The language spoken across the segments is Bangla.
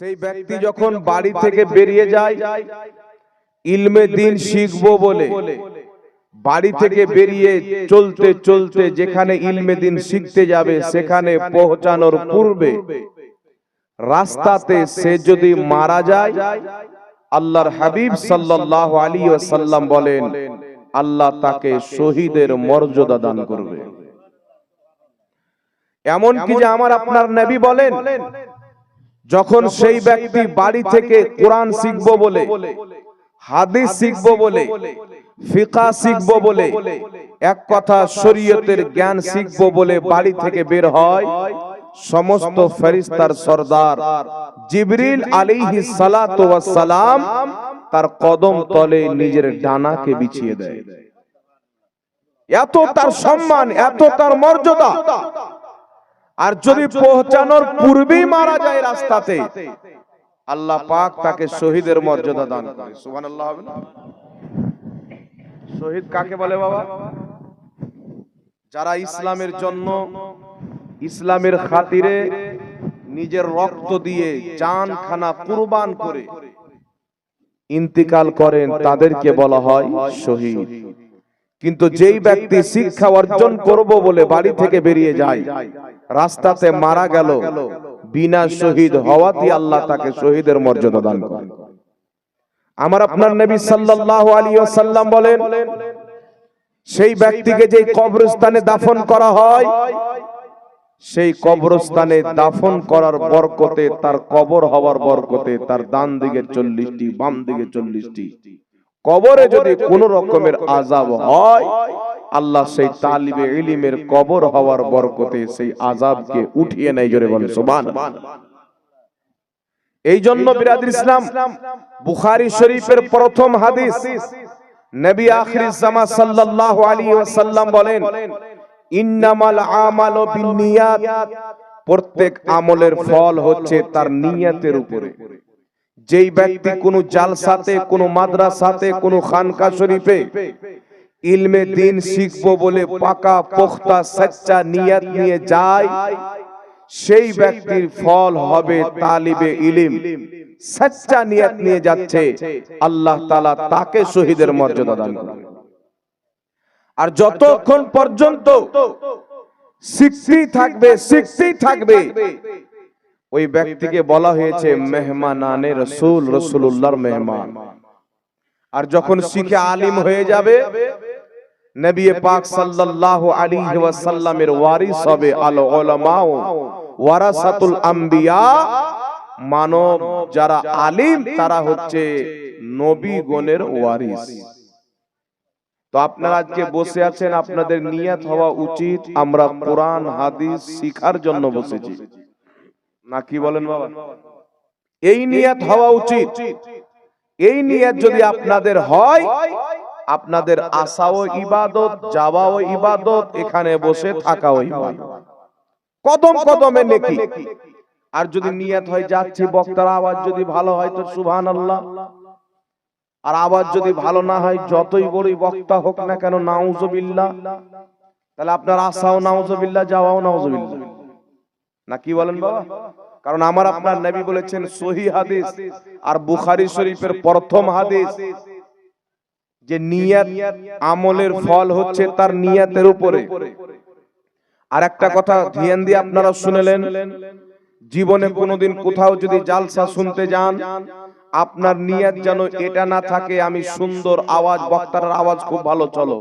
সেই ব্যক্তি যখন বাড়ি থেকে বেরিয়ে যায় ইলমে দিন শিখব বলে বাড়ি থেকে বেরিয়ে চলতে চলতে যেখানে ইলমে দিন শিখতে যাবে সেখানে পৌঁছানোর পূর্বে রাস্তাতে সে যদি মারা যায় আল্লাহর হাবিব সাল্লাল্লাহু আলাইহি সাল্লাম বলেন আল্লাহ তাকে শহীদের মর্যাদা দান করবে। এমন কি যে আমার আপনার নবী বলেন যখন সেই ব্যক্তি বাড়ি থেকে কোরআন শিখব বলে হাদিস শিখব বলে ফিকা শিখব বলে এক কথা শরীয়তের জ্ঞান শিখব বলে বাড়ি থেকে বের হয় সমস্ত ফেরিস্তার সর্দার। জিবরিল ওয়াস সালাম তার কদম তলে নিজের ডানাকে বিছিয়ে দেয়। এত তার সম্মান এত তার মর্যাদা। আর যদি পৌঁছানোর পূর্বেই মারা যায় রাস্তাতে আল্লাহ পাক তাকে শহীদের মর্যাদা দান করে। সুবহানাল্লাহ হবে না? শহীদ কাকে বলে বাবা? যারা ইসলামের জন্য ইসলামের খাতিরে নিজের রক্ত দিয়ে জান খানা কুরবান করে ইন্তিকাল করেন তাদেরকে বলা হয় শহীদ। কিন্তু যেই ব্যক্তি শিক্ষা অর্জন করব বলে বাড়ি থেকে বেরিয়ে যায় রাস্তাতে মারা গেল বিনা শহীদ হওয়াতে আল্লাহ তাকে শহীদের মর্যাদা দান করেন। আমার আপনার নবী সাল্লাল্লাহু আলাইহি ওয়াসাল্লাম বলেন সেই ব্যক্তিকে যেই কবরস্থানে দাফন করা হয় সেই কবরস্থানে দাফন করার বরকতে তার কবর হওয়ার বরকতে তার ডান দিকে চল্লিশটি বাম দিকে চল্লিশটি। কবরে যদি কোন রকমের আজাব হয় আল্লাহ সেই তালিবে ইলিমের কবর হওয়ার বরকতে সেই আজাবকে উঠিয়ে নেয় জোরে বলে সুবহান এই জন্য বিরাদির ইসলাম বুখারী শরীফের প্রথম হাদিস নবী আখির জামা সাল্লাল্লাহু আলাইহি ওয়াসাল্লাম বলেন ইন্নামাল আমালু বিন্নিয়াত প্রত্যেক আমলের ফল হচ্ছে তার নিয়তের উপরে। যেই ব্যক্তি কোনো জালসাতে কোনো মাদ্রাসাতে কোনো খানকা শরীফে ইলমে দিন শিখব বলে পাকা পোখতা সচ্চা নিয়ত নিয়ে যায়। সেই ব্যক্তির ফল হবে তালিবে ইলিম। সচ্চা নিয়ত নিয়ে যাচ্ছে। আল্লাহ তাআলা তাকে শহীদের মর্যাদা দান করবে। আর যতক্ষণ পর্যন্ত শিখতেই থাকবে শিখতেই থাকবে ওই ব্যক্তিকে বলা হয়েছে মেহমানানে রসুল রসুল্লাহর মেহমান। আর যখন শিখে আলিম হয়ে যাবে নবী পাক সাল্লাল্লাহু আলাইহি ওয়াসাল্লামের ওয়ারিস হবে আল উলামা ওয়ারাসাতুল আম্বিয়া। মানব যারা আলিম তারা হচ্ছে নবী গণের ওয়ারিস। তো আপনারা আজকে বসে আছেন আপনাদের নিয়াত হওয়া উচিত। আমরা কোরআন হাদিস শিখার জন্য বসেছি। না কি বলেন বাবা? এই নিয়ত হওয়া উচিত। এই নিয়ত যদি আপনাদের হয় আপনাদের আশাও ইবাদত যাওয়াও ইবাদত এখানে বসে থাকাও ইবাদত। কদম কদমে নেকি। আর যদি নিয়ত হয় যাচ্ছি বক্তার আওয়াজ যদি ভালো হয় তো সুবহান আল্লাহ আর আওয়াজ যদি ভালো না হয় যতই বড়ই বক্তা হোক না কেন নাউজুবিল্লাহ। তাহলে আপনার আশাও নাউজুবিল্লাহ যাওয়াও নাউজুবিল্লাহ। না কি বলেন বাবা? কারণ আমার আপনার নবী বলেছেন সহি হাদিস আর বুখারী শরীফের প্রথম হাদিস। যে নিয়ত আমলের ফল হচ্ছে তার নিয়াতের উপরে। আর একটা কথা ধ্যান দিয়ে আপনারা শুনলেন জীবনে কোনোদিন কোথাও যদি জালসা শুনতে যান আপনার নিয়ত যেন এটা না থাকে আমি সুন্দর আওয়াজ বক্তার আওয়াজ খুব ভালো চলো।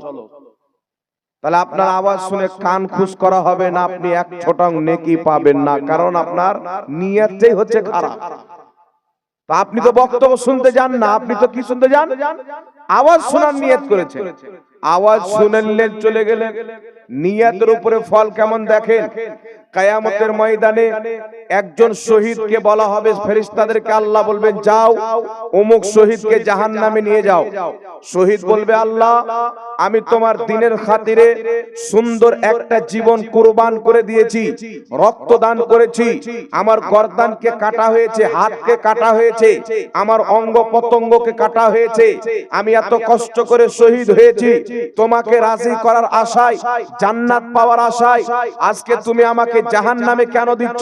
তাহলে আপনার আওয়াজ শুনে কান খুশ করা হবে না আপনি এক ছোটং নেকি পাবেন না কারণ আপনার নিয়তটাই হচ্ছে খারাপ। তা আপনি তো বক্তব্য শুনতে যান না আপনি তো কি শুনতে যান? আওয়াজ শোনার নিয়ত করেছেন আওয়াজ শুনলেন চলে গেলেন নিয়তের উপরে ফল কেমন দেখেন? কায়ামতের ময়দানে একজন শহীদকে বলা হবে ফেরিস্তাদেরকে আল্লাহ বলবেন যাও অমুক শহীদকে জাহান নামে নিয়ে যাও। শহীদ বলবে আল্লাহ আমি তোমার দিনের খাতিরে সুন্দর একটা জীবন কুরবান করে দিয়েছি রক্ত দান করেছি আমার গর্দানকে কাটা হয়েছে হাতকে কাটা হয়েছে আমার অঙ্গ প্রত্যঙ্গকে কাটা হয়েছে আমি এত কষ্ট করে শহীদ হয়েছি তোমাকে রাজি করার আশায় জান্নাত পাওয়ার আশায় আজকে তুমি আমাকে জাহান নামে কেন দিচ্ছ?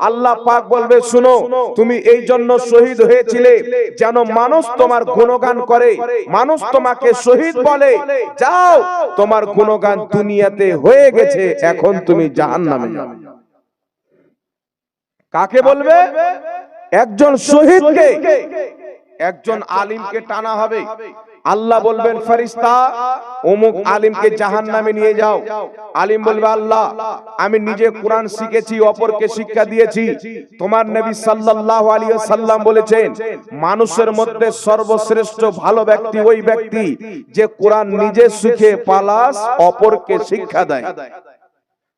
আল্লাহ পাক বলবে শুনো তুমি এই জন্য শহীদ হয়েছিলে যেন মানুষ তোমার গুণগান করে মানুষ তোমাকে শহীদ বলে যাও তোমার গুণগান দুনিয়াতে হয়ে গেছে এখন তুমি জাহান নামে কাকে বলবে? একজন শহীদকে। একজন আলিমকে টানা হবে। আল্লাহ বলবেন ফেরেশতা অমুক আলিমকে জাহান্নামে নিয়ে যাও। আলিম বলবে আল্লাহ আমি নিজে কোরআন শিখেছি অপরকে শিক্ষা দিয়েছি। তোমার নবী সাল্লাল্লাহু আলাইহি সাল্লাম বলেছেন মানুষের মধ্যে সর্বশ্রেষ্ঠ ভালো ব্যক্তি ওই ব্যক্তি যে কোরআন নিজে শিখে পালাস অপরকে শিক্ষা দেয়।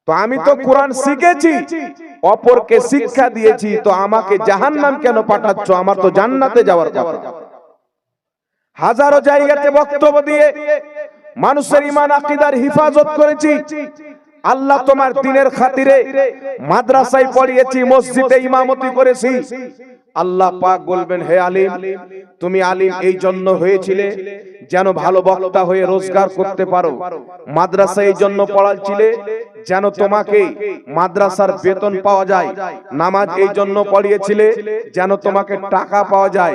তো আমি তো কোরআন শিখেছি অপরকে শিক্ষা দিয়েছি তো আমাকে জাহান্নাম কেন পাঠাচ্ছ? আমার তো জান্নাতে যাওয়ার কথা। হাজারো জায়গাতে বক্তব্য দিয়ে মানুষের ইমান, আকিদার হিফাজত করেছি। আল্লাহ তোমার দিনের খাতিরে মাদ্রাসায় পড়িয়েছি, মসজিদে ইমামতি করেছি। আল্লাহ পাক বলবেন, হে আলিম, তুমি আলিম এই জন্য হয়েছিলে যেন ভালো বক্তা হয়ে রোজগার করতে পারো। মাদ্রাসা এই জন্য পড়াচ্ছিলে যেন তোমাকে মাদ্রাসার বেতন পাওয়া যায়। নামাজ এই জন্য পড়িয়েছিলে যেন তোমাকে টাকা পাওয়া যায়।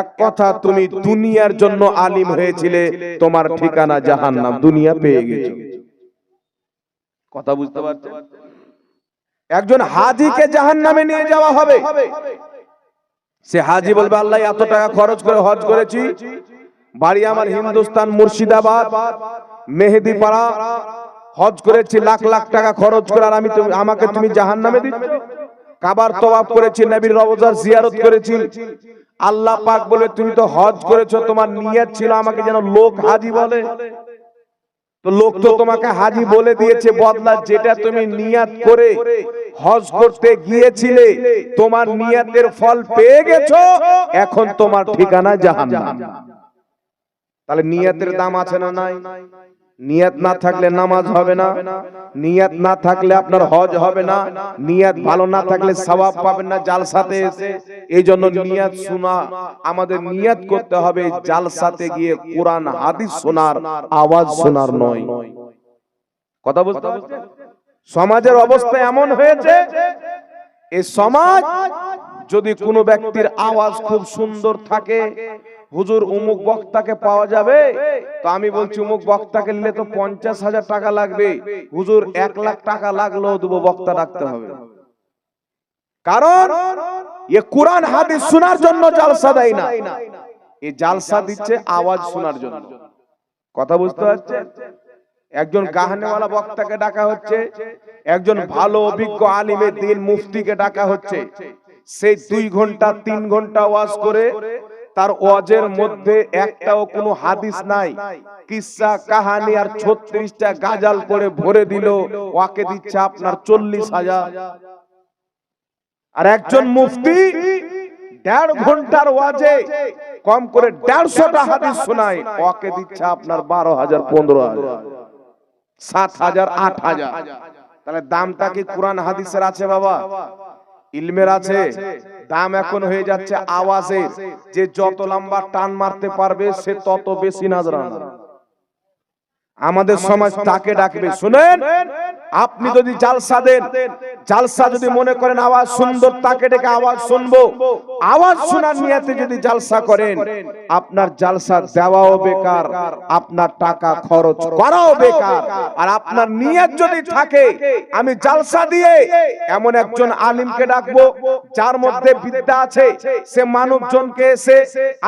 এক কথা, তুমি দুনিয়ার জন্য আলিম হয়েছিলে, তোমার ঠিকানা জাহান্নাম দুনিয়া পেয়ে গেছো। কথা বুঝতে পারছেন? একজন হাজিকে জাহান্নামে নিয়ে যাওয়া হবে। সে হাজি বলবে, আল্লাহ, এত টাকা খরচ করে হজ করেছি। বাড়ি আমার হিন্দুস্তান, মুর্শিদাবাদ, মেহেদিপাড়া। হজ করেছি, লাখ লাখ টাকা খরচ করে, আর আমি আমাকে তুমি জাহান নামে দিচ্ছ। কাবার তওয়াব করেছি, নবীর রওজার জিয়ারত করেছি। আল্লাহ পাক বলে, তুমি তো হজ করেছ, তোমার নিয়ত ছিল আমাকে যেন লোক হাজি বলে। তো লোক তো তোমাকে হাজি বলে দিয়েছে বদলা যেটা তুমি নিয়াত করে হজ করতে গিয়েছিলে তোমার নিয়াতের ফল পেয়ে গেছো এখন তোমার ঠিকানা জাহান্নাম। তাহলে নিয়াতের দাম আছে না নাই? নিয়াত না থাকলে নামাজ হবে না। নিয়াত না থাকলে আপনার হজ হবে না। নিয়াত ভালো না থাকলে সওয়াব পাবেন না জালসাতে এসে। এই জন্য নিয়াত শোনা, আমাদের নিয়াত করতে হবে জালসাতে গিয়ে কোরআন, হাদিস শোনার, আওয়াজ শোনার নয়। কথা বুঝতে সমাজের অবস্থা এমন হয়েছে এই সমাজ যদি কোনো ব্যক্তির আওয়াজ খুব সুন্দর থাকে হুজুর উমুক বক্তাকে পাওয়া যাবে? তো আমি বলছি উমুক বক্তাকে নিলে তো পঞ্চাশ হাজার টাকা লাগবে। হুজুর এক লাখ টাকা লাগলেও দুবো, বক্তা রাখতে হবে। কারণ এ কোরআন, হাদিস শোনার জন্য জালসা দেয় না। এই জালসা দিচ্ছে আওয়াজ শোনার জন্য। কথা বুঝতে পারছে? একজন গাহানেওয়ালা বক্তাকে ডাকা হচ্ছে, একজন ভালো, অভিজ্ঞ আলিমের দিন মুফতিকে ডাকা হচ্ছে। সেই দুই ঘণ্টা, তিন ঘণ্টা ওয়াজ করে তার ওয়াজের মধ্যে একটাও কোনো হাদিস নাই। কিসসা কাহানি আর ছত্রিশটা গাজাল পড়ে ভরে দিল ওয়াকে দিচ্ছে আপনার চল্লিশ হাজার। আর একজন মুফতি দেড় ঘণ্টার ওয়াজে কম করে দেড়শোটা হাদিস শোনায় ওকে দিচ্ছে আপনার বারো হাজার পনেরো হাজার। সাত হাজার আট হাজার। তাহলে দামটা কি কোরআন হাদিসের আছে বাবা? ইলমের আছে, দাম এখন হয়ে যাচ্ছে আওয়াজের। যে যত লম্বা টান মারতে পারবে, সে তত বেশি নাজরানা। আমাদের সমাজ তাকে ডাকবে। শুনেন আপনি যদি জালসা দেন জালসা যদি মনে করেন আওয়াজ সুন্দর তাকে ডেকে আওয়াজ শুনব। আওয়াজ শোনার নিয়াতে যদি জালসা করেন আপনার জালসা দেওয়াও বেকার আপনার টাকা খরচ করাও বেকার। আর আপনার নিয়ত যদি থাকে আমি জালসা দিয়ে এমন একজন আলিমকে ডাকবো যার মধ্যে বিদ্যা আছে সে মানবজনকে এসে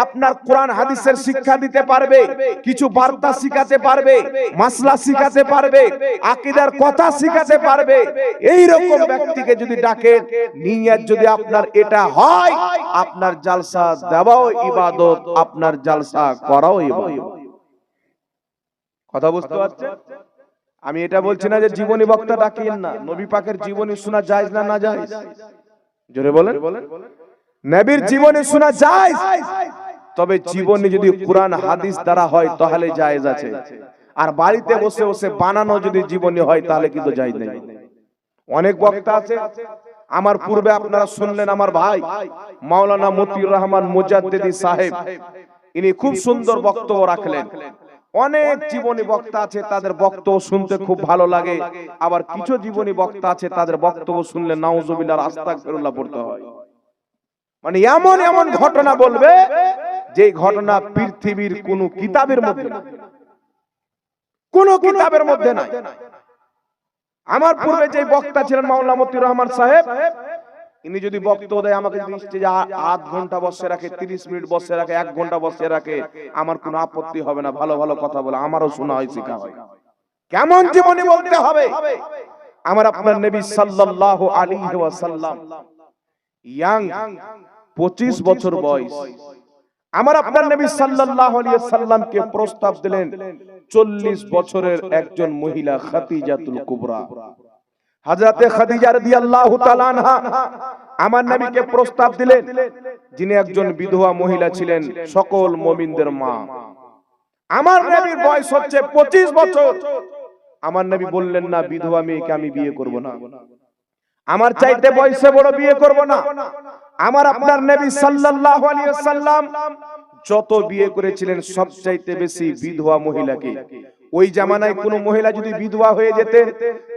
আপনার কোরআন হাদিসের শিক্ষা দিতে পারবে। কিছু বার্তা শিখাতে পারবে। মাসলা শিখাতে পারবে আকিদার কথা শিখাতে পারবে। এই রকম ব্যক্তিকে যদি ডাকেন নিয়ত যদি আপনার এটা হয় আপনার জালসা দেওয়াও ইবাদত আপনার জালসা করাও ইবাদত কথা বুঝতে পারছেন? আমি এটা বলছি না যে জীবনী বক্তা ডাকিয়েন না নবী পাকের জীবনী শোনা যায় না না যায় জোরে বলেন। নবীর জীবনী শোনা যায় তবে জীবনী যদি কোরআন হাদিস দ্বারা হয় তাহলে জায়েজ আছে। আর বাড়িতে বসে বসে বানানো যদি জীবনী হয়, তাহলে কিন্তু জায়েজ নেই। অনেক বক্তা আছে। আমার পূর্বে আপনারা শুনলেন আমার ভাই, মাওলানা মতিউর রহমান মুজাদ্দিদি সাহেব। ইনি খুব সুন্দর বক্তব্য রাখলেন। অনেক জীবনী বক্তা আছে, তাদের বক্তব্য শুনতে খুব ভালো লাগে। আবার কিছু জীবনী বক্তা আছে, তাদের বক্তব্য শুনলে নাউজুবিল্লাহর আস্তাগফিরুল্লাহ পড়তে হয়। মানে এমন এমন ঘটনা বলবে যে ঘটনা পৃথিবীর কোন কিতাবের মধ্যে। কোন কিতাবের মধ্যে নাই। আমার পূর্বে যে বক্তা ছিলেন মাওলানা মতিউর রহমান সাহেব ইনি যদি বক্তব্য দেয় আমাকে যদি স্টেজে আধ ঘণ্টা বসে রাখে তিরিশ মিনিট বসে রাখে এক ঘণ্টা বসে রাখে আমার কোনো আপত্তি হবে না ভালো ভালো কথা বলে আমারও শোনা হয় শেখা হয়। কেমন জীবনী বলতে হবে? আমার আপনার নবী সাল্লাল্লাহু আলাইহি ওয়াসাল্লাম ইয়াং 25 বছর বয়স। আমার আপনার নবী সাল্লাল্লাহু আলাইহি সাল্লামকে প্রস্তাব দিলেন। 40 বছরের একজন মহিলা খাদিজাতুল কুবরা। হযরতে খাদিজা রাদিয়াল্লাহু তাআলা আনহা। আমার নবীকে প্রস্তাব দিলেন। যিনি একজন বিধবা মহিলা ছিলেন সকল মুমিনদের মা। আমার নবীর বয়স হচ্ছে 25 বছর। আমার নবী বললেন না বিধবা মেয়েকে আমি বিয়ে করব না। আমার চাইতে বয়সে বড় বিয়ে করব না। আমার আপনার নবী সাল্লাল্লাহু আলাইহি ওয়াসাল্লাম যত বিয়ে করেছিলেন সবচাইতে বেশি বিধবা মহিলাকে। ওই জামানায় কোন মহিলা যদি বিধবা হয়ে যেতেন,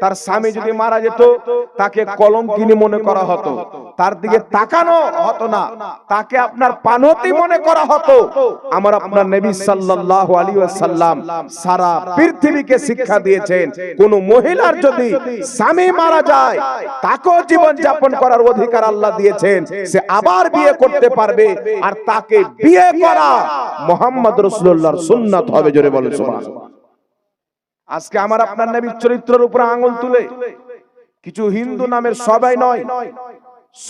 তার স্বামী যদি মারা যেত, তাকে কলঙ্কিনী মনে করা হতো। তার দিকে তাকানো হতো না। তাকে আপনার পানতি মনে করা হতো। আমার আপনার নবী সাল্লাল্লাহু আলাইহি ওয়াসাল্লাম সারা পৃথিবীকে শিক্ষা দিয়েছেন, কোন মহিলার যদি স্বামী মারা যায়, তাকেও জীবন যাপন করার অধিকার আল্লাহ দিয়েছেন। সে আবার বিয়ে করতে পারবে আর তাকে বিয়ে করা মোহাম্মদ রাসূলুল্লাহর সুন্নাত হবে, জোরে বলেন সুবহানাল্লাহ। আজকে আমার আপনার নবীর চরিত্রের উপর আঙুল তুলে, কিছু হিন্দু নামের সবাই নয়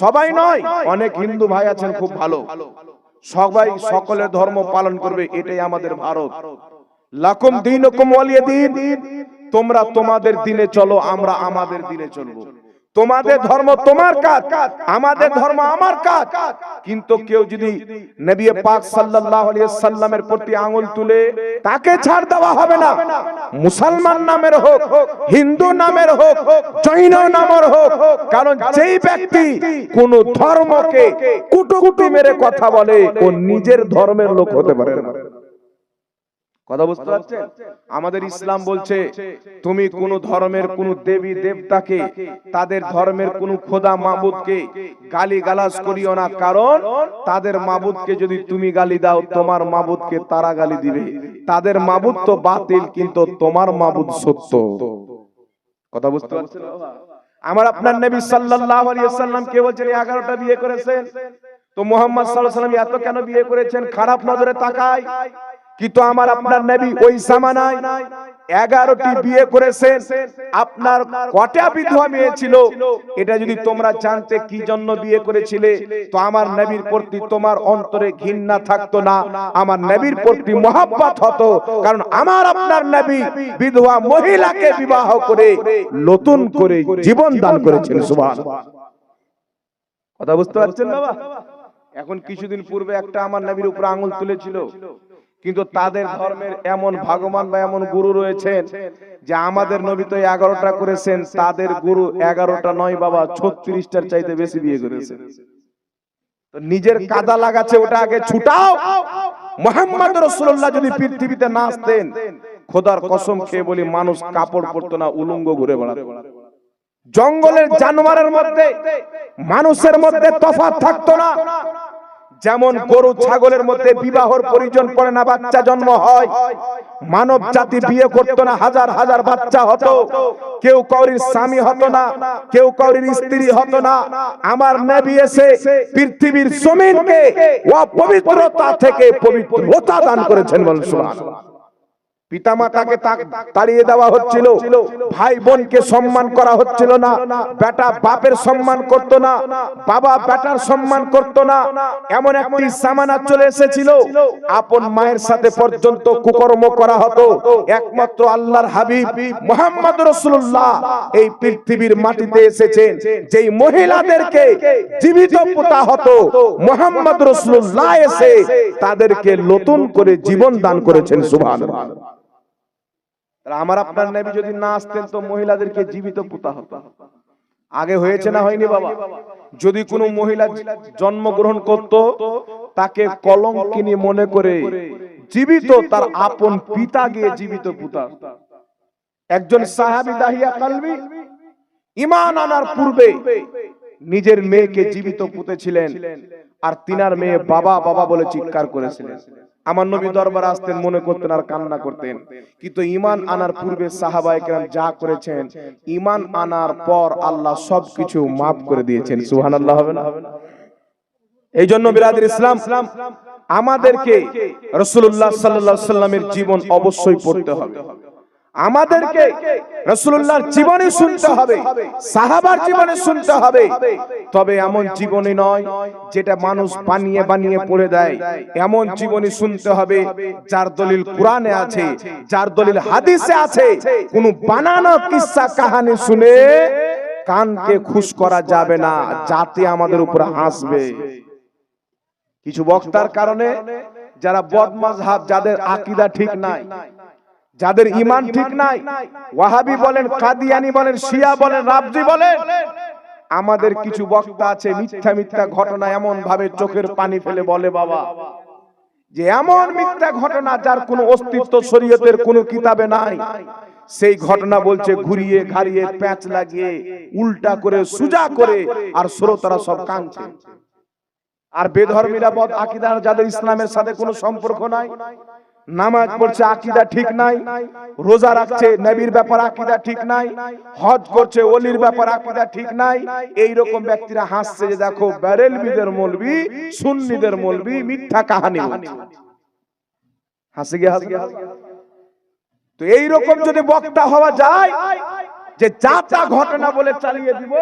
সবাই নয়, অনেক হিন্দু ভাই আছেন খুব ভালো। সবাই সকলের ধর্ম পালন করবে, এটাই আমাদের ভারত। লাকুম ওয়ালিয়া দিন তোমরা তোমাদের দিনে চলো, আমরা আমাদের দিনে চলবো। তোমাদের ধর্ম তোমার কাজ আমাদের ধর্ম আমার কাজ। কিন্তু কেউ যদি নবী পাক সাল্লাল্লাহু আলাইহি সাল্লামের প্রতি আঙ্গুল তুলে তাকে ছাড় দেওয়া হবে না। মুসলমান নামের হোক হিন্দু নামের হোক জৈন নামের হোক কারণ যেই ব্যক্তি কোন ধর্মকে কুটুকুটি মেরে কথা বলে ও নিজের ধর্মের লোক হতে পারে না। কথা বুঝতে পারছেন? আমাদের ইসলাম বলছে তুমি কোন ধর্মের কোন দেবী দেবতাকে তাদের ধর্মের কোন খোদা মাবুদকে গালি গালাজ করিও না কারণ তাদের মাবুদকে যদি তুমি গালি দাও তোমার মাবুদকে তারা গালি দিবে। তাদের মাবুদ তো বাতিল কিন্তু তোমার মাবুদ সত্য। কথা বুঝতে পারছেন? আমার আপনার নবী সাল্লাল্লাহু আলাইহি ওয়াসাল্লাম কে বলছেন 11টা বিয়ে করেছেন। তো মুহাম্মদ সাল্লাল্লাহু আলাইহি ওয়াসাল্লাম এত কেন বিয়ে করেছেন? খারাপ নজরে তাকায়। কিন্তু আমার আপনার নবী ওই জামানায় এগারোটি বিয়ে করেছেন? আপনার কটা বিধবা মেয়ে ছিল? এটা যদি তোমরা জানতে কি জন্য বিয়ে করেছিলে, তো আমার নবীর প্রতি তোমার অন্তরে ঘৃণা থাকতো না, আমার নবীর প্রতি মহাব্বত হতো, কারণ আমার আপনার নবী বিধবা মহিলাকে বিবাহ করে নতুন করে জীবন দান করেছেন, সুবহান। কথা বুঝতে পারছেন বাবা? এখন কিছুদিন পূর্বে একটা আমার নবীর উপর আঙুল তুলেছিল। কিন্তু তাদের ধর্মের এমন ভগবান বা এমন গুরু রয়েছেন যে আমাদের নবী তো এগারোটা করেছেন তাদের গুরু এগারোটা নয় বাবা ছত্রিশটার চাইতে বেশি বিয়ে করেছেন নিজের কাদা লাগাচ্ছে ওটা আগে ছুটাও। মোহাম্মদ রসুল্লাহ যদি পৃথিবীতে না আসতেন খোদার কসম খেয়ে বলি মানুষ কাপড় পরতো না উলঙ্গ ঘুরে বেড়াতো। জঙ্গলের জানোয়ারের মধ্যে মানুষের মধ্যে তফাৎ থাকতো না। যেমন গরু ছাগলের মধ্যে বিবাহর পরিজন পড়ে না বাচ্চা জন্ম হয়। মানব জাতি বিয়ে করতো না হাজার হাজার বাচ্চা হতো। কেউ কাউরির স্বামী হতো না কেউ কাউরির স্ত্রী হতো না। আমার নবী এসে পৃথিবীর জমিনকে অপবিত্রতা থেকে পবিত্রতা দান করেছেন বলুন। সুবহানাল্লাহ পিতামাতাকে তাড়িয়ে দেওয়া হচ্ছিল। ভাই বোনকে সম্মান করা হচ্ছিল না। বেটা বাপের সম্মান করত না। বাবা বেটার সম্মান করত না। এমন একটি সামানা চলে এসেছিল। আপন মায়ের সাথে পর্যন্ত কুকর্ম করা হতো। একমাত্র আল্লাহর হাবিব মোহাম্মদ রসুল্লাহ এই পৃথিবীর মাটিতে এসেছেন যেই মহিলাদেরকে জীবিত পোতা হতো মোহাম্মদ রসুল্লাহ এসে তাদেরকে নতুন করে জীবন দান করেছেন। সুবহানাল্লাহ। তাহলে আমার আপনার নবী যদি না আসতেন তো মহিলাদেরকে জীবিত পুতা হতো। আগে হয়েছে না হয়নি বাবা? যদি কোনো মহিলা জন্মগ্রহণ করত, তাকে কলঙ্কিনী মনে করে জীবিত তার আপন পিতা গিয়ে জীবিত পুতা। একজন সাহাবি দাহিয়া কালবি ইমান আনার পূর্বে নিজের মেয়েকে জীবিত পুতেছিলেন। আর তিনার মেয়ে বাবা বাবা বলে চিৎকার করেছিলেন। আমার নবী দরবার আসতেন মনে করতেন আর কান্না করতেন। কিন্তু ইমান আনার পূর্বে সাহাবাহাম যা করেছেন ইমান আনার পর আল্লাহ সবকিছু মাফ করে দিয়েছেন। সুহান আল্লাহ হবে না? এই জন্য বিরাদের ইসলাম আমাদেরকে রসুল্লাহ সাল্লাহ সাল্লামের জীবন অবশ্যই পড়তে হবে। আমাদেরকে রসুল্লাহর জীবনে শুনতে হবে, সাহাবার জীবনে শুনতে হবে। তবে এমন জীবনে নয় যেটা মানুষ বানিয়ে বানিয়ে পড়ে দেয়। এমন জীবনী শুনতে হবে যার দলিল কোরআনে আছে, যার দলিল হাদিসে আছে। কোন বানানো কিসসা কাহানি শুনে কানকে খুশ করা যাবে না যাতে আমাদের উপর হাসবে। কিছু বক্তার কারণে যারা বদমাজহাব যাদের আকীদা ঠিক নাই যাদের ইমান ঠিক নাই ওয়াহাবি বলেন কাদিয়ানি বলেন শিয়া বলেন রাবজি বলেন। আমাদের কিছু বক্তা আছে মিথ্যা মিথ্যা ঘটনা এমন ভাবে চোখের পানি ফেলে বলে বাবা। যে এমন মিথ্যা ঘটনা যার কোনো অস্তিত্ব শরীয়তের কোনো কিতাবে নাই। সেই ঘটনা বলছে ঘুরিয়ে ঘাড়িয়ে প্যাঁচ লাগিয়ে উল্টা করে সুজা করে আর শ্রোতারা সব কাঁদছে। আর বেধর্মীরা বদ আকিদার যাদের ইসলামের সাথে কোনো সম্পর্ক নাই নামাজ পড়ছে, আকিদা ঠিক নাই, রোজা রাখছে, নবীর ব্যাপার আকিদা ঠিক নাই, হজ করছে ওলির ব্যাপার আকিদা ঠিক নাই এই রকম ব্যক্তিরা হাসছে যে দেখো ব্যারেলবিদের মলবি, সুন্নিদের মলবি, মিথ্যা কাহানি হাসি গে, হাসি তো এই রকম যদি বক্তা হওয়া যায়, যে যা তা ঘটনা বলে চালিয়ে দিব,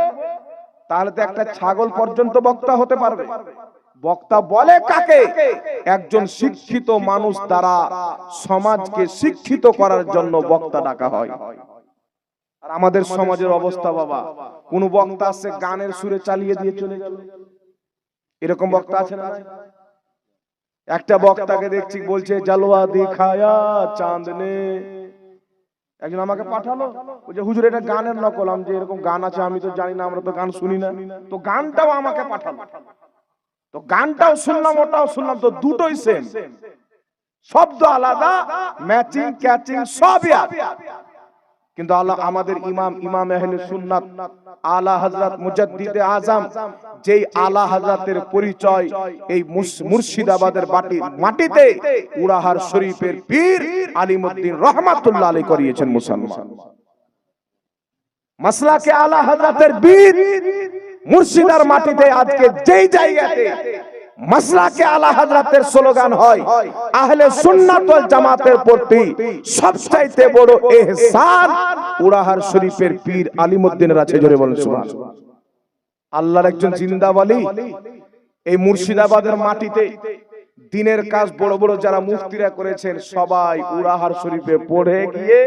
তাহলে তো একটা ছাগল পর্যন্ত বক্তা হতে পারবে। বক্তা বলে কাকে? একজন শিক্ষিত মানুষ দ্বারা সমাজকে শিক্ষিত করার জন্য বক্তা ডাকা হয়। আর আমাদের সমাজের অবস্থা বাবা, কোন বক্তা আসছে গানের সুরে চালিয়ে দিয়ে চলে গেল। এরকম বক্তা আছে না একটা বক্তাকে দেখছি বলছে জালওয়া দিখায়া চাঁদনে। একজন আমাকে পাঠালো যে হুজুর, এটা গানের নকল। আমি যে এরকম গান আছে, আমি তো জানি না, আমরা তো গান শুনি না। তো গানটাও আমাকে পাঠালো। তো গানটাও শুনলাম, ওটাও শুনলাম, তো দুটোই সেম শব্দ আলাদা ম্যাচিং ক্যাচিং সবই কিন্তু আল্লাহ আমাদের ইমাম ইমাম আহলে সুন্নাত, আলা হযরত মুজাদ্দিদে আজম, যেই আলা হযরতের পরিচয়, এই মুর্শিদাবাদের বাটি, মাটিতে উড়াহার শরীফের পীর আলিমউদ্দিন রহমাতুল্লাহ আলাইহি করিয়েছেন মুসলমান। মাসলাকে আলা হযরতের বীর মুর্শিদার মাটিতে আজকে যেই জায়গাতে মাসলাকে আলা হযরতের স্লোগান হয় আহলে সুন্নাত ওয়াল জামাতের প্রতি সবচাইতে বড় ইহসান শরীফের পীর আলিমউদ্দিনের আছে জোরে বলেন সুবহানাল্লাহ। আল্লাহর একজন জিন্দা ওয়ালি এই মুর্শিদাবাদের মাটিতে দিনের কাজ বড় বড় যারা মুফতিরা করেছেন সবাই উড়াহার শরীফে পড়ে গিয়ে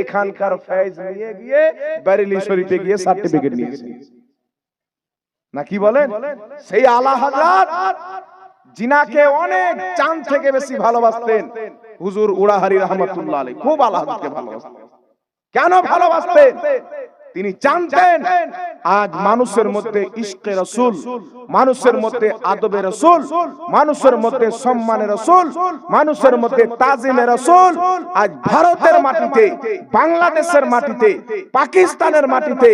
এখানকার ফয়েজ নিয়ে গিয়ে বেরেলি শরীফে গিয়ে সার্টিফিকেট নিয়েছে না কি বলেন? সেই আলা হাজরাত জিনাকে অনেক চান থেকে বেশি ভালোবাসতেন। হুজুর উড়াহারি রহমতুল্লাহ আলী খুব আল্লাহকে ভালোবাসতেন। কেন ভালোবাসতেন? তিনি জানতেন, আজ মানুষের মধ্যে ইশকে রসুল, মানুষের মধ্যে আদবে রসুল, মানুষের মধ্যে সম্মানের রসুল, মানুষের মধ্যে তাজিমে রসুল, আজ ভারতের মাটিতে, বাংলাদেশের মাটিতে, পাকিস্তানের মাটিতে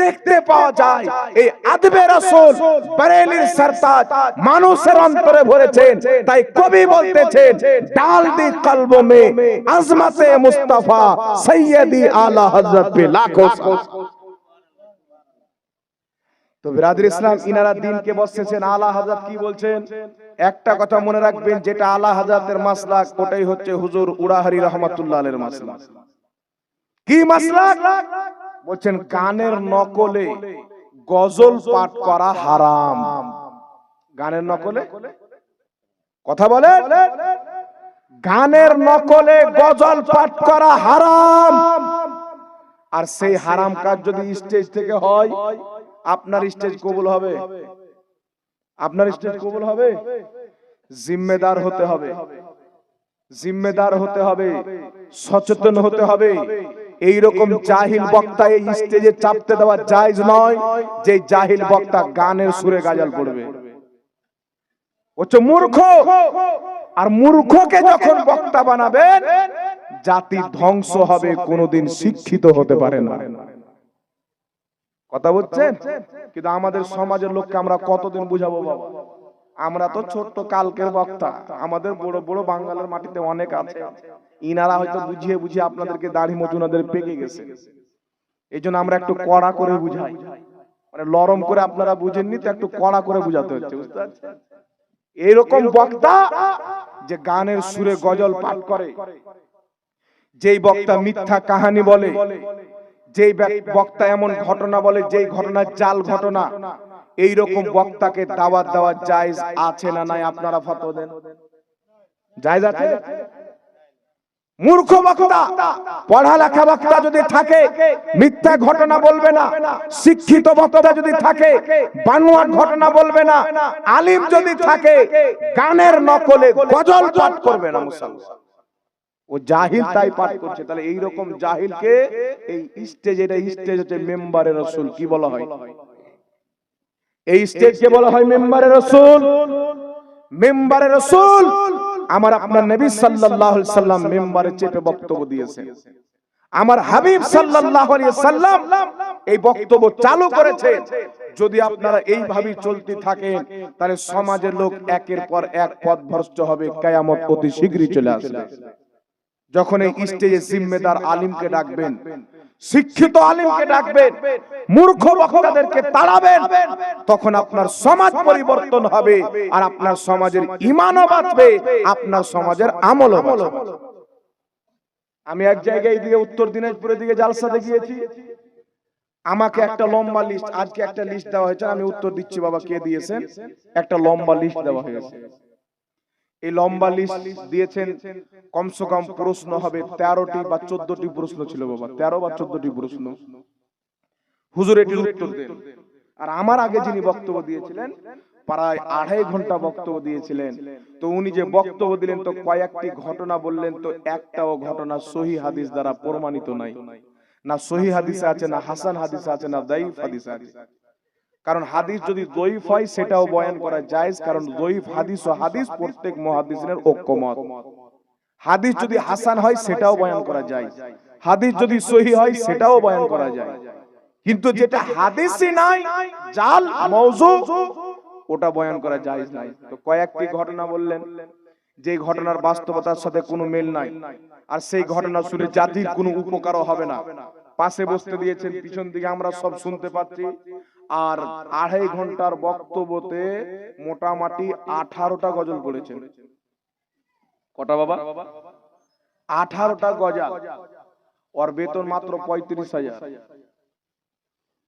দেখতে পাওয়া যায়, এই আদবে রসুল বরেলির সরতাজ মানুষের অন্তরে ভরেছেন, তাই কবি বলতেছেন, ডাল দি কলব মে আজমতে মুস্তাফা সৈয়দি আলা হযরত লাখো তো বিরাদর ইসলাম ইনারা দিনকে বসেছেন, আলা হাজাত কি বলছেন? একটা কথা মনে রাখবেন, যেটা আলা হাজাতের মাসলাক ওটাই হচ্ছে হুজুর উড়াহারি রহমাতুল্লাহ আলের মাসলাক কি মাসলাক বলছেন, গানের নকলে গজল পাঠ করা হারাম। গানের নকলে? কথা বলে গানের নকলে গজল পাঠ করা হারাম। আর সেই হারাম কাজ যদি স্টেজ থেকে হয় আপনার স্টেজ কবুল হবে। আপনার স্টেজ কবুল হবে। জিম্মেদার হতে হবে। জিম্মেদার হতে হবে। সচেতন হতে হবে। এই রকম জাহিল বক্তা এই স্টেজে চাপতে দেওয়া জায়জ নয় যে জাহিল বক্তা গানের সুরে গাজাল পড়বে হচ্ছে মূর্খ! আর মূর্খকে যখন বক্তা বানাবেন জাতি ধ্বংস হবে কোনোদিন শিক্ষিত হতে পারে না। কথা বলছেন কিন্তু আমাদের সমাজের লোককে আমরা কতদিন বুঝাবো বাবা? আমরা তো ছোট্ট কালকের বক্তা। আমাদের বড় বড় বাঙালের মাটিতে অনেক আছে। ইনারা হয়তো বুঝিয়ে বুঝিয়ে আপনাদেরকে দাড়ি মজুনাদের পেকে গেছে। এই জন্য আমরা একটু কড়া করে বুঝাই। মানে লরম করে আপনারা বুঝেননি তো একটু কড়া করে বুঝাতে হচ্ছে বুঝতে পারছেন? এইরকম বক্তা যে গানের সুরে গজল পাঠ করে। যেই বক্তা মিথ্যা কাহানি বলে যেই বক্তা এমন ঘটনা বলে যেই ঘটনা জাল ঘটনা এই রকম বক্তাকে দাওয়াত দেওয়া জায়েজ আছে না নাই? আপনারা ফটো দেন। জায়েজ আছে? মূর্খ বক্তা পড়ালেখা বক্তা যদি থাকে মিথ্যা ঘটনা বলবে না শিক্ষিত বক্তা যদি থাকে বানোয়াট ঘটনা বলবে না আলিম যদি থাকে গানের নকলে গজল পাঠ করবে না। মুসলমান। ও জাহিল তাই পাঠ করছে। তাহলে এই রকম জাহিলকে এই স্টেজ এটা স্টেজ হচ্ছে মেম্বারের রসুল কি বলা হয়? এই স্টেজকে বলা হয় মেম্বারের রসুল? মেম্বারের রসুল? আমার আপনার নবী সাল্লাল্লাহু আলাইহি সাল্লাম মেম্বারে চেপে বক্তব্য দিয়েছেন। আমার হাবিব সাল্লাল্লাহু আলাইহি সাল্লাম এই বক্তব্য চালু করেছে। যদি আপনারা এইভাবে চলতে থাকেন তাহলে সমাজের লোক একের পর এক পথ ভ্রষ্ট হবে। কিয়ামত অতি শীঘ্রই চলে আসবে। যখন এই স্টেজে জিম্মেদার আলিমকে ডাকবেন শিক্ষিত আলিমকে ডাকবেন মূর্খ বক্তাদেরকে তাড়াবেন তখন আপনার সমাজ পরিবর্তন হবে আর আপনার সমাজের ইমানও বাঁচবে আপনার সমাজের আমলও বাঁচবে। আমি এক জায়গায় এইদিকে উত্তর দিনাজপুরের দিকে জালসাতে গিয়েছি আমাকে একটা লম্বা লিস্ট আজকে একটা লিস্ট দেওয়া হয়েছে আমি উত্তর দিচ্ছি বাবা কে দিয়েছেন? একটা লম্বা লিস্ট দেওয়া হয়েছে। এই লম্বা লিস্ট দিয়েছেন কমসে কম প্রশ্ন হবে তেরোটি বা চোদ্দটি প্রশ্ন ছিল বাবা তেরো বা চোদ্দটি প্রশ্ন। হুজুর এটির উত্তর দেন। আর আমার আগে যিনি বক্তব্য দিয়েছিলেন প্রায় আড়াই ঘণ্টা বক্তব্য দিয়েছিলেন। তো উনি যে বক্তব্য দিলেন তো কয়েকটি ঘটনা বললেন তো একটাও ঘটনা সহি হাদিস দ্বারা প্রমাণিত নাই। না সহি হাদিসে আছে না হাসান হাদিসে আছে না দাইফ হাদিসে আছে। কারণ হাদিস যদি দইফ হয় সেটাও বয়ান করা যায় কারণ দইফ হাদিস ও হাদিস প্রত্যেক মহাদিসের ঐক্যমত। হাদিস যদি হাসান হয় সেটাও বয়ান করা যায়। হাদিস যদি সহি হয় সেটাও বয়ান করা যায়। কিন্তু যেটা হাদিসই নাই জাল মৌজু ওটা বয়ান করা যায় নাই। তো কয়েকটি ঘটনা বললেন যে ঘটনার বাস্তবতার সাথে কোনো মেল নাই। আর সেই ঘটনা শুনে জাতির কোনো উপকারও হবে না। পাশে বসতে দিয়েছেন পিছন দিকে আমরা সব শুনতে পাচ্ছি। আর আড়াই ঘণ্টার বক্তব্যতে মোটামুটি আঠারোটা গজল করেছেন। কটা বাবা? আঠারোটা গজল। ওর বেতন মাত্র পঁয়ত্রিশ হাজার।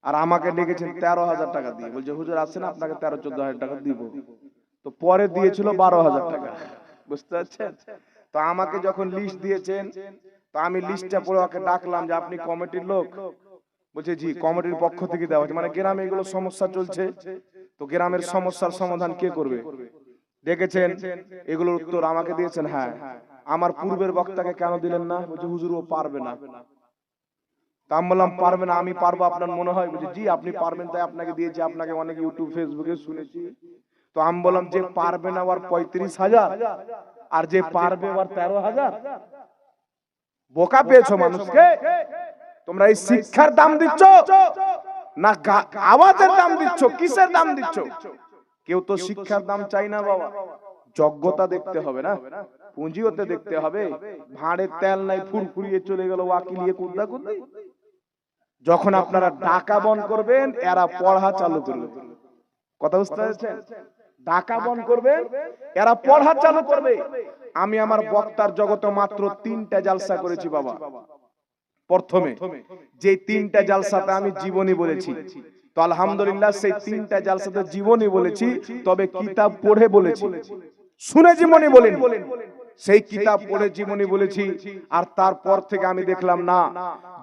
আর আমাকে ডেকেছেন তেরো হাজার টাকা দিয়ে। বলছে হুজুর আসছেন আপনাকে তেরো চোদ্দ হাজার টাকা দিব। তো পরে দিয়েছিল বারো হাজার টাকা। বুঝতে পারছেন? তো আমাকে যখন লিস্ট দিয়েছেন তো আমি লিস্টটা পড়ে ওকে ডাকলাম যে আপনি কমিটির লোক? বলছে জি কমিটির পক্ষ থেকে দেওয়া হয়েছে মানে গ্রামে এগুলো সমস্যা চলছে। তো গ্রামের সমস্যার সমাধান কে করবে? দেখেছেন এগুলোর উত্তর আমাকে দিয়েছেন হ্যাঁ। আমার পূর্বের বক্তাকে কেন দিলেন না? বলছে হুজুর ও পারবে না। তা আমি বললাম পারবে না আমি পারব আপনার মনে হয়? বলছে জি আপনি পারবেন তাই আপনাকে দিয়েছি আপনাকে অনেক ইউটিউব ফেসবুকে শুনেছি। তো আমি বললাম যে পারবে না ওর পঁয়ত্রিশ হাজার। আর যে পারবে ওর তেরো হাজার। বোকা পেয়েছ মানুষকে। তোমরা এই শিক্ষার দাম দিচ্ছ? না আওয়াজের দাম দিচ্ছ? কিসের দাম দিচ্ছ? কেউ তো শিক্ষার দাম চাই না বাবা। যোগ্যতা দেখতে হবে না? পুঁজিওতে দেখতে হবে। ভাঁড়ের তেল নাই ফুরফুরিয়ে চলে গেল ওয়াকিলিয়ে কুদ্দা কুদ্দি যখন আপনারা ডাকা বন করবেন এরা পড়া চালু করবে। কথা বুঝতে পারছেন? ডাকা বন করবেন এরা পড়া চালু করবে। আমি আমার বক্তার জগতে মাত্র তিনটা জালসা করেছি বাবা। প্রথমে যে তিনটা জালসাতে আমি জীবনী বলেছি। তো আলহামদুলিল্লাহ সেই তিনটা জালসাতে জীবনী বলেছি তবে কিতাব পড়ে বলেছি। শুনে জীবনী বলেন। সেই কিতাব পড়ে জীবনী বলেছি। আর তারপর থেকে আমি দেখলাম না।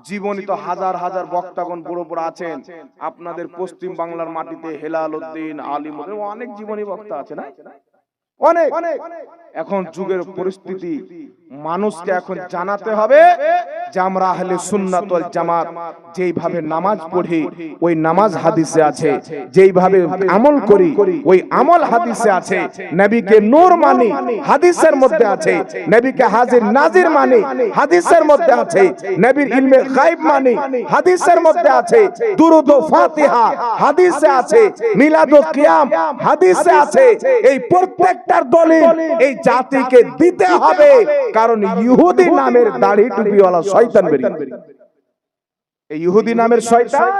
জীবনী তো হাজার হাজার বক্তাগণ বড় বড় আছেন। আপনাদের পশ্চিম বাংলার মাটিতে হেলাল উদ্দিন আলিম অনেক জীবনী বক্তা আছে না অনেক। এখন যুগের পরিস্থিতি মানুষকে এখন জানাতে হবে যে আহলে সুন্নাত ওয়াল জামাত যেইভাবে নামাজ পড়ি, ওই নামাজ হাদিসে আছে। যেইভাবে আমল করি, ওই আমল হাদিসে আছে। নবীকে নূর মানি, হাদিসের মধ্যে আছে। নবীকে হাজির নাজির মানি, হাদিসের মধ্যে আছে। নবীর ইলমে গায়ব মানি, হাদিসের মধ্যে আছে। দুরুদ ও ফাতিহা, হাদিসে আছে। মিলাদ ও কিয়াম, হাদিসে আছে। এই প্রত্যেকটার দলিল এই জাতিকে দিতে হবে। কারণ ইহুদি নামের দাড়ি টুপিওয়ালা শয়তান বেরিয়ে এই ইহুদি নামের শয়তান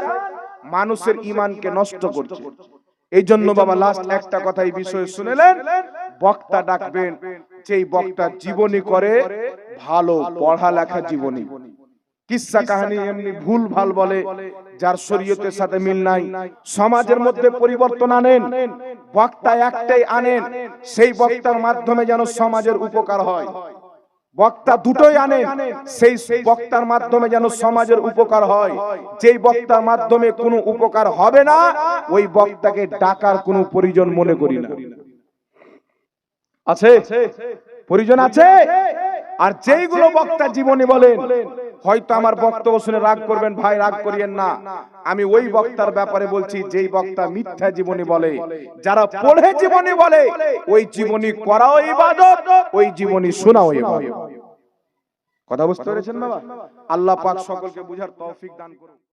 মানুষের ইমানকে নষ্ট করছে। এই জন্য বাবা লাস্ট একটা কথা এই বিষয়ে শুনেলেন বক্তা ডাকবেন যেই বক্তা জীবনী করে ভালো পড়ালেখা জীবনী। কিসসা কাহিনী এমনি ভুল ভালো বলে যার শরীয়তের সাথে মিল নাই সমাজের মধ্যে পরিবর্তন আনেন বক্তা একটাই আনেন সেই বক্তার মাধ্যমে যেন সমাজের উপকার হয়। বক্তা দুটোই আনে সেই বক্তার মাধ্যমে যেন সমাজের উপকার হয়। যেই বক্তার মাধ্যমে কোনো উপকার হবে না, ওই বক্তাকে ডাকার কোনো পরিজন মনে করি না। আছে? প্রয়োজন আছে? আর যেইগুলো বক্তা জীবনে বলেন হয়তো আমার বক্তব্য শুনে রাগ করবেন ভাই রাগ করিয়েন না। আমি ওই বক্তার ব্যাপারে বলছি যেই বক্তা মিথ্যা জীবনী বলে যারা পড়ে জীবনী বলে ওই জীবনী করাও ইবাদত ওই জীবনী শোনাও ইবাদত। কথা বুঝতে পেরেছেন বাবা? আল্লাহ পাক সকলকে বুঝার তৌফিক দান করুন।